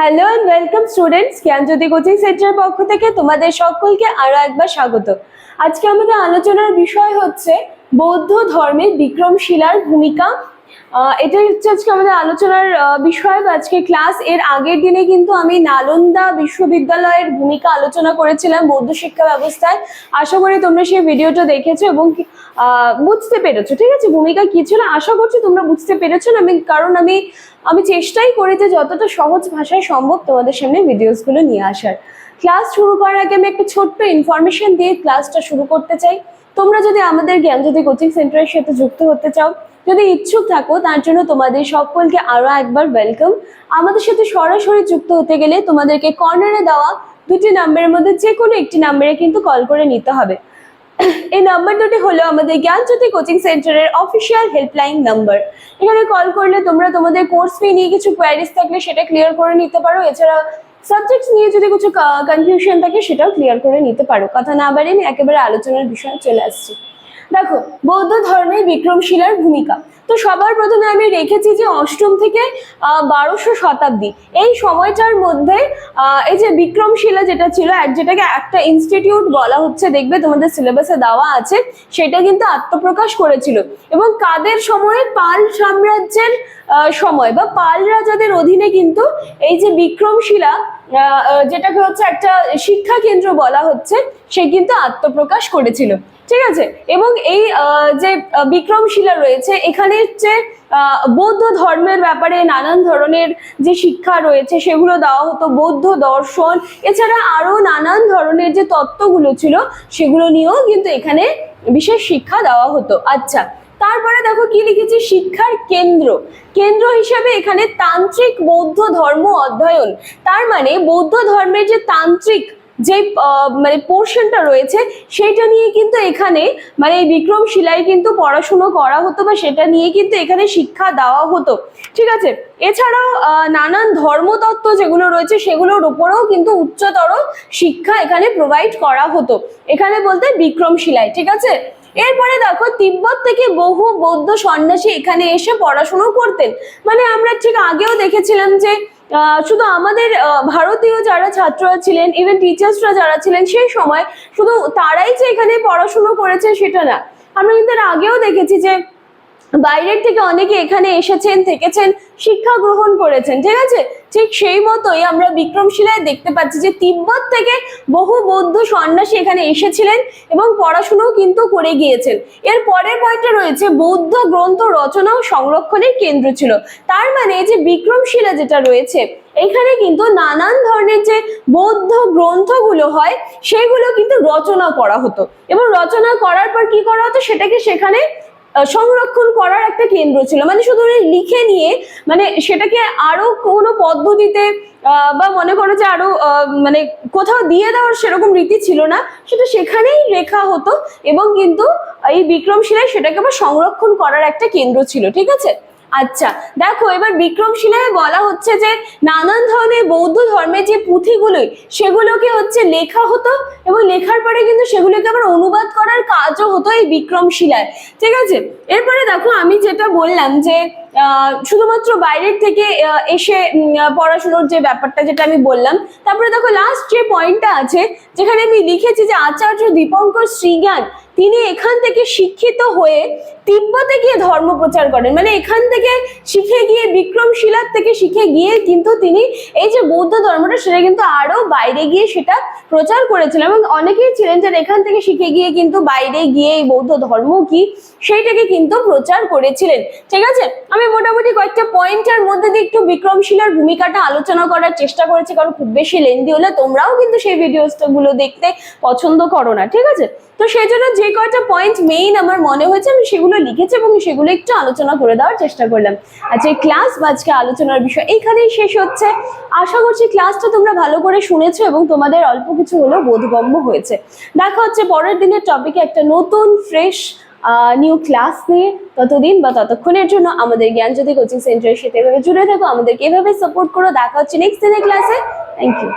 Hello and welcome students Gyanjyoti coaching সেন্টারের পক্ষ থেকে তোমাদের সকলকে আরও একবার স্বাগত। আজকে আমাদের আলোচনার বিষয় হচ্ছে বৌদ্ধ ধর্মের বিক্রমশিলার ভূমিকা এটাই হচ্ছে আজকে আমাদের আলোচনার বিষয় আজকে ক্লাস এর আগের দিনে কিন্তু আমি নালন্দা বিশ্ববিদ্যালয়ের ভূমিকা আলোচনা করেছিলাম বৌদ্ধ শিক্ষা ব্যবস্থায়। আশা করি তোমরা সেই ভিডিওটা দেখেছ এবং বুঝতে পেরেছ, ঠিক আছে? ভূমিকা কি ছিল? আশা করছি তোমরা বুঝতে পেরেছ না, আমি কারণ আমি আমি চেষ্টাই করি যে যতটা সহজ ভাষায় সম্ভব তোমাদের সামনে ভিডিওসগুলো নিয়ে আসার। ক্লাস শুরু করার আগে আমি একটা ছোট্ট ইনফরমেশন দিয়ে ক্লাসটা শুরু করতে চাই। তোমরা যদি আমাদের জ্ঞানজ্যোতি কোচিং সেন্টারের সাথে যুক্ত হতে চাও, যদি ইচ্ছুক থাকো, তার জন্য তোমাদের সকলকে আরও একবার ওয়েলকাম আমাদের সাথে সরাসরি যুক্ত হতে গেলে তোমাদেরকে কর্নারে দেওয়া দুটি নাম্বারের মধ্যে যে কোনো একটি নাম্বারে কিন্তু কল করে নিতে হবে। এই নাম্বার দুটি হলো আমাদের জ্ঞানজ্যোতি কোচিং সেন্টারের অফিসিয়াল হেল্পলাইন নাম্বার এখানে কল করলে তোমরা তোমাদের কোর্স ফি নিয়ে কিছু কোয়ারিজ থাকলে সেটা ক্লিয়ার করে নিতে পারো। এছাড়া সাবজেক্টস নিয়ে যদি কিছু কনফিউশন থাকে, সেটাও ক্লিয়ার করে নিতে পারো। কথা না বাড়িয়ে আমি একেবারে আলোচনার বিষয়ে চলে আসছি। দেখো, বৌদ্ধ ধর্মের বিক্রমশিলার ভূমিকা। তো সবার প্রথমে আমি রেখেছি যে অষ্টম থেকে বারোশো শতাব্দী। এই সময়টার মধ্যে এই যে বিক্রমশিলা যেটা ছিল যেটাকে একটা ইনস্টিটিউট বলা হচ্ছে, দেখবে তোমাদের সিলেবাসে দেওয়া আছে, সেটা কিন্তু আত্মপ্রকাশ করেছিল। এবং কাদের সময়ে? পাল সাম্রাজ্যের সময়। বা পাল রাজাদের অধীনে কিন্তু এই যে বিক্রমশিলা যেটাকে হচ্ছে একটা শিক্ষা কেন্দ্র বলা হচ্ছে, সে কিন্তু আত্মপ্রকাশ করেছিল। ঠিক আছে? এবং এই যে বিক্রমশিলা রয়েছে এখানে আহ, বৌদ্ধ ধর্মের ব্যাপারে নানান ধরনের যে শিক্ষা রয়েছে সেগুলো দেওয়া হতো বৌদ্ধ দর্শন এছাড়া আরও নানান ধরনের যে তত্ত্বগুলো ছিল সেগুলো নিয়েও কিন্তু এখানে বিশেষ শিক্ষা দেওয়া হতো। আচ্ছা তারপরে দেখো কি লিখেছি? শিক্ষার কেন্দ্র। কেন্দ্র হিসেবে এখানে তান্ত্রিক বৌদ্ধ ধর্ম অধ্যয়ন। তার মানে বৌদ্ধ ধর্মের যে তান্ত্রিক যে মানে পোর্শনটা রয়েছে সেটা নিয়ে কিন্তু এখানে মানে এই বিক্রমশিলায় কিন্তু পড়াশুনো করা হতো বা সেটা নিয়ে কিন্তু এখানে শিক্ষা দেওয়া হতো। ঠিক আছে? এছাড়াও নানান ধর্মতত্ত্ব যেগুলো রয়েছে, সেগুলোর উপরেও কিন্তু উচ্চতর শিক্ষা এখানে প্রোভাইড করা হতো। এখানে বলতে বিক্রমশিলায় ঠিক আছে? এরপরে দেখো, তিব্বত থেকে বহু বৌদ্ধ সন্ন্যাসী এখানে এসে পড়াশুনো করতেন। মানে আমরা ঠিক আগেও দেখেছিলাম যে শুধু আমাদের ভারতীয় যারা ছাত্ররা ছিলেন ইভেন টিচার্সরা যারা ছিলেন, সেই সময় শুধু তারাই যে এখানে পড়াশুনো করেছে সেটা না। আমরা কিন্তু আগেও দেখেছি যে বাইরের থেকে অনেকে এখানে এসেছেন, থেকেছেন, শিক্ষা গ্রহণ করেছেন, ঠিক আছে? ঠিক সেই মতোই আমরা বিক্রমশিলায় দেখতে পাচ্ছি যে তিব্বত থেকে বহু বৌদ্ধ সন্ন্যাসী এখানে এসেছিলেন এবং পড়াশুনোও কিন্তু করে গিয়েছেন। এর পরের পয়েন্টটা রয়েছে বৌদ্ধ গ্রন্থ রচনা ও সংরক্ষণের কেন্দ্র ছিল। তার মানে যে বিক্রমশিলা যেটা রয়েছে, এখানে কিন্তু নানান ধরনের যে বৌদ্ধ গ্রন্থগুলো হয়, সেগুলো কিন্তু রচনা করা হতো। এবং রচনা করার পর কি করা হতো? সেটাকে সেখানে সংরক্ষণ করার একটা কেন্দ্র ছিল। মানে শুধু লিখে নিয়ে মানে সেটাকে আরও কোনো পদ্ধতিতে বা মনে করো যে আরও মানে কোথাও দিয়ে দেওয়ার সেরকম রীতি ছিল না। সেটা সেখানেই লেখা হতো এবং কিন্তু এই বিক্রমশিলায় সেটাকে আবার সংরক্ষণ করার একটা কেন্দ্র ছিল, ঠিক আছে? আচ্ছা দেখো, এবার বিক্রমশিলায় বলা হচ্ছে যে নানান ধরনের বৌদ্ধ ধর্মের যে পুঁথিগুলোই, সেগুলোকে হচ্ছে লেখা হতো এবং লেখার পরে কিন্তু সেগুলোকে আবার অনুবাদ করার কাজও হতো এই বিক্রমশিলায় ঠিক আছে? এরপরে দেখো, আমি যেটা বললাম যে শুধুমাত্র বাইরের থেকে এসে পড়াশুনোর যে ব্যাপারটা যেটা আমি বললাম, তারপরে দেখো লাস্ট যে পয়েন্টটা আছে, যেখানে আমি লিখেছি যে আচার্য দীপঙ্কর শ্রীজ্ঞান তিনি এখান থেকে শিক্ষিত হয়ে তিব্বতে গিয়ে ধর্ম প্রচার করেন। মানে এখান থেকে শিখে গিয়ে বিক্রমশিলার থেকে শিখে গিয়ে কিন্তু তিনি এই যে বৌদ্ধ ধর্মটা, সেটা কিন্তু আরও বাইরে গিয়ে সেটা প্রচার করেছিলেন এবং অনেকেই ছিলেন যারা এখান থেকে শিখে গিয়ে কিন্তু বাইরে গিয়ে এই বৌদ্ধ ধর্ম কি, সেইটাকে কিন্তু প্রচার করেছিলেন। ঠিক আছে? আমি মোটামুটি কয়েকটা পয়েন্টের মধ্যে দিয়ে একটু বিক্রমশীলার ভূমিকাটা আলোচনা করার চেষ্টা করেছি, কারণ খুব বেশি লেন্দি হলে তোমরাও কিন্তু সেই ভিডিওসটা গুলো দেখতে পছন্দ করো না, ঠিক আছে? তো সেই জন্য যে কয়টা পয়েন্ট মেইন আমার মনে হয়েছে, আমি সেগুলো লিখেছি এবং সেগুলো একটু আলোচনা করে দেওয়ার চেষ্টা করলাম। আচ্ছা ক্লাস বা আজকে আলোচনার বিষয় এইখানেই শেষ হচ্ছে। আশা করছি ক্লাসটা তোমরা ভালো করে শুনেছো এবং তোমাদের অল্প কিছু হলেও বোধগম্য হয়েছে। দেখা হচ্ছে পরের দিনের টপিকে একটা নতুন ফ্রেশ নিউ ক্লাস নিয়ে ততদিন বা ততক্ষণের জন্য আমাদের জ্ঞান জ্ঞানজ্যোতি কোচিং সেন্টারের সাথে এভাবে জুড়ে থাকো। আমাদেরকে এভাবে সাপোর্ট করো। দেখা হচ্ছে নেক্সট দিনের ক্লাসে থ্যাংক ইউ